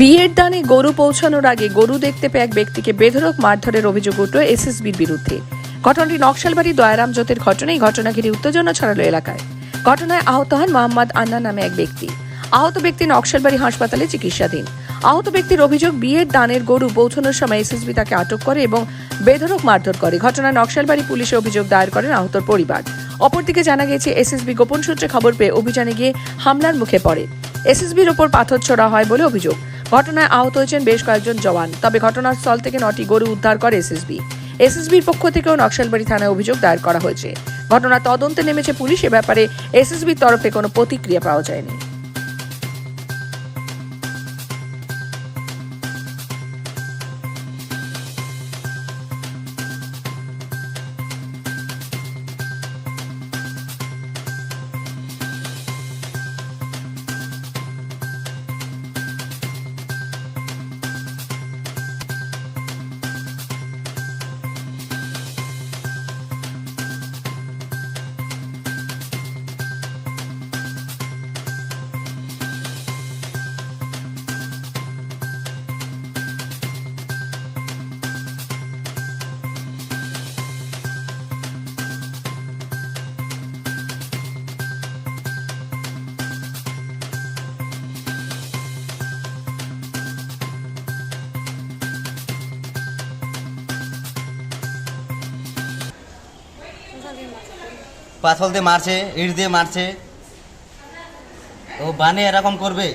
বিয়ের দানে গরু পৌঁছানোর আগে গরু দেখতে পেয়ে এক ব্যক্তিকে বেধরক মারধরের অভিযোগ উঠল এসএসবির বিরুদ্ধে। ঘটনাটি নকশালবাড়ি দয়ারাম জ্যোতির ঘটনায় ঘটনা ঘিরে উত্তেজনা ছড়ালো এলাকায়। ঘটনায় আহত হন মোহাম্মদ আন্না নামে এক ব্যক্তি। আহত ব্যক্তি নকশালবাড়ি হাসপাতালে চিকিৎসাধীন। আহত ব্যক্তির অভিযোগ, বিয়ের দানের গরু পৌঁছানোর সময় এসএসবি তাকে আটক করে এবং বেধরক মারধর করে। ঘটনায় নকশালবাড়ি পুলিশে অভিযোগ দায়ের করেন আহতর পরিবার। অপরদিকে জানা গেছে এসএসবি গোপন সূত্রে খবর পেয়ে অভিযানে গিয়ে হামলার মুখে পড়ে। এসএসবির ওপর পাথর ছোড়া হয় বলে অভিযোগ। ঘটনায় আহত হয়েছেন বেশ কয়েকজন জওয়ান। তবে ঘটনাস্থল থেকে নটি গরু উদ্ধার করে এসএসবি। এসএসবির পক্ষ থেকেও নকশালবাড়ি থানায় অভিযোগ দায়ের করা হয়েছে। ঘটনা তদন্তে নেমেছে পুলিশ, এ ব্যাপারে এসএসবির তরফে কোনো প্রতিক্রিয়া পাওয়া যায়নি। পাথল দিয়ে মারছে ইট দিয়ে মারছে। ও বানে এরকম করবে?